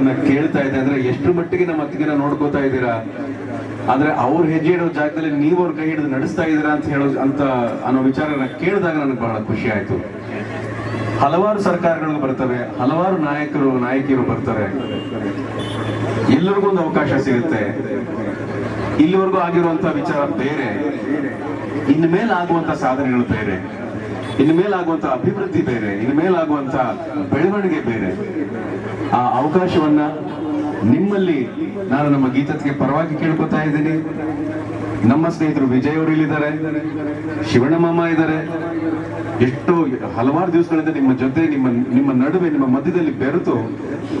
ಮಾತುಗಳನ್ನ ಕೇಳ್ತಾ ಇದೆ ಅಂದ್ರೆ ಎಷ್ಟು ಮಟ್ಟಿಗೆ ನಮ್ಮ ಅತ್ತಿಗೆನ ನೋಡ್ಕೋತಾ ಇದ್ದೀರಾ? ಆದ್ರೆ ಅವ್ರ ಹೆಜ್ಜೆ ಇಡೋ ಜಾಗದಲ್ಲಿ ನೀವು ಅವ್ರ ಕೈ ಹಿಡಿದು ನಡೆಸ್ತಾ ಇದ್ದೀರಾ ಅಂತ ಹೇಳೋ ಅಂತ ಅನ್ನೋ ವಿಚಾರನ ಕೇಳಿದಾಗ ನನಗೆ ಬಹಳ ಖುಷಿ ಆಯ್ತು. ಹಲವಾರು ಸರ್ಕಾರಗಳು ಬರ್ತವೆ, ಹಲವಾರು ನಾಯಕರು, ನಾಯಕಿಯರು ಬರ್ತಾರೆ ಎಲ್ಲರಿಗೂ ಒಂದು ಅವಕಾಶ ಸಿಗುತ್ತೆ. ಇಲ್ಲಿವರೆಗೂ ಆಗಿರುವಂತ ವಿಚಾರ ಬೇರೆ. ಇನ್ಮೇಲೆ ಮೇಲೆ ಆಗುವಂತ ಸಾಧನೆಗಳು ಬೇರೆ. ಇನ್ನು ಮೇಲಾಗುವಂತ ಅಭಿವೃದ್ಧಿ ಬೇರೆ, ಇನ್ನು ಮೇಲಾಗುವಂತ ಬೆಳವಣಿಗೆ ಬೇರೆ. ಆ ಅವಕಾಶವನ್ನ ನಿಮ್ಮಲ್ಲಿ ನಾನು ನಮ್ಮ ಗೀತಕ್ಕೆ ಪರವಾಗಿ ಕೇಳ್ಕೊತಾ ಇದ್ದೀನಿ. ನಮ್ಮ ಸ್ನೇಹಿತರು ವಿಜಯ್ ಅವರು ಇಲ್ಲಿದ್ದಾರೆ, ಶಿವಣ್ಣ ಮಾಮ ಇದ್ದಾರೆ. ಎಷ್ಟೋ ಹಲವಾರು ದಿವಸಗಳಿಂದ ನಿಮ್ಮ ಜೊತೆ, ನಿಮ್ಮ ನಿಮ್ಮ ನಡುವೆ, ನಿಮ್ಮ ಮಧ್ಯದಲ್ಲಿ ಬೆರೆತು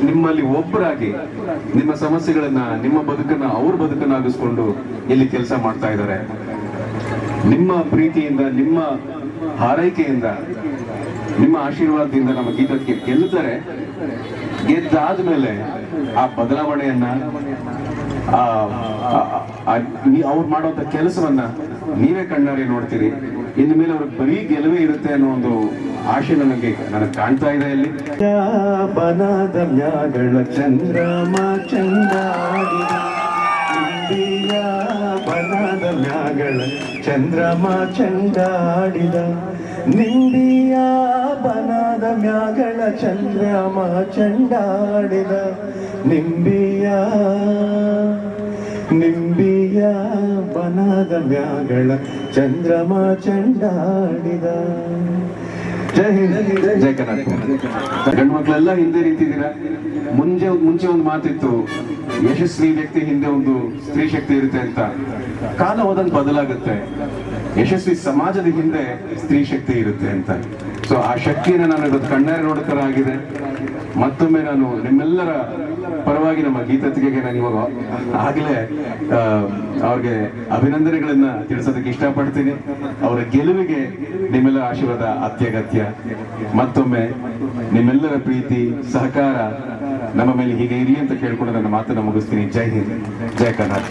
ನಿಮ್ಮಲ್ಲಿ ಒಬ್ಬರಾಗಿ ನಿಮ್ಮ ಸಮಸ್ಯೆಗಳನ್ನ, ನಿಮ್ಮ ಬದುಕನ್ನ, ಅವ್ರ ಬದುಕನ್ನಾಗಿಸ್ಕೊಂಡು ಇಲ್ಲಿ ಕೆಲಸ ಮಾಡ್ತಾ ಇದ್ದಾರೆ. ನಿಮ್ಮ ಪ್ರೀತಿಯಿಂದ, ನಿಮ್ಮ ಹಾರೈಕೆಯಿಂದ, ನಿಮ್ಮ ಆಶೀರ್ವಾದದಿಂದ ನಮ್ಮ ಗೀತಕ್ಕೆ ಗೆಲ್ಲುತ್ತಾರೆ. ಗೆದ್ದಾದ್ಮೇಲೆ ಆ ಬದಲಾವಣೆಯನ್ನ ಅವ್ರು ಮಾಡುವಂತ ಕೆಲಸವನ್ನ ನೀವೇ ಕಣ್ಣಾರೆ ನೋಡ್ತೀರಿ. ಇನ್ನು ಮೇಲೆ ಅವ್ರಿಗೆ ಬರೀ ಗೆಲುವೇ ಇರುತ್ತೆ ಅನ್ನೋ ಒಂದು ಆಶೆ ನನಗೆ ನನಗೆ ಕಾಣ್ತಾ ಇದೆ ಇಲ್ಲಿ ಚಂದ್ರಮ ಚಂದಾಡಿದ. ಮ್ಯಾಗಳ ಚಂದ್ರಮ ಚಂಡಾಡಿದ ನಿಂದಿಯ ಬನದ ಮ್ಯಾಗಳ ಚಂದ್ರಮ ಚಂಡಾಡಿದ ನಿಂಬಿಯ ನಿಂಬಿಯ ಬನದ ಮ್ಯಾಗಳ ಚಂದ್ರಮ ಚಂಡಾಡಿದ. ಜೈ ಹಿಂದ್, ಜೈ ಕರ್ನಾಟಕ. ಗಂಡು ಮಕ್ಕಳೆಲ್ಲ ಹಿಂದೆ ನಿಂತಿದ್ದೀರಾ? ಮುಂಚೆ ಮುಂಚೆ ಒಂದು ಮಾತಿತ್ತು, ಯಶಸ್ವಿ ವ್ಯಕ್ತಿ ಹಿಂದೆ ಒಂದು ಸ್ತ್ರೀ ಶಕ್ತಿ ಇರುತ್ತೆ ಅಂತ. ಕಾಲ ಹೋದಂಗೆ ಬದಲಾಗುತ್ತೆ. ಯಶಸ್ವಿ ಸಮಾಜದ ಹಿಂದೆ ಸ್ತ್ರೀ ಶಕ್ತಿ ಇರುತ್ತೆ ಅಂತ. ಸೊ ಆ ಶಕ್ತಿಯನ್ನು ನಾನು ಇವತ್ತು ಕಣ್ಣಾರೆ ನೋಡೋ ಆಗಿದೆ. ಮತ್ತೊಮ್ಮೆ ನಾನು ನಿಮ್ಮೆಲ್ಲರ ಪರವಾಗಿ ನಮ್ಮ ಗೀತತಿಗೆಗೆ ನಾನು ಇವಾಗ ಆಗಲೇ ಅವ್ರಿಗೆ ಅಭಿನಂದನೆಗಳನ್ನ ತಿಳಿಸೋದಕ್ಕೆ ಇಷ್ಟಪಡ್ತೀನಿ. ಅವರ ಗೆಲುವಿಗೆ ನಿಮ್ಮೆಲ್ಲರ ಆಶೀರ್ವಾದ, ಅತ್ಯಗತ್ಯ. ಮತ್ತೊಮ್ಮೆ ನಿಮ್ಮೆಲ್ಲರ ಪ್ರೀತಿ, ಸಹಕಾರ ನಮ್ಮ ಮೇಲೆ ಹೀಗೆ ಇರಲಿ ಅಂತ ಕೇಳ್ಕೊಂಡು ನನ್ನ ಮಾತನ್ನ ಮುಗಿಸ್ತೀನಿ. ಜೈ ಹಿಂದ್. ಜೈ ಕರ್ನಾಟಕ.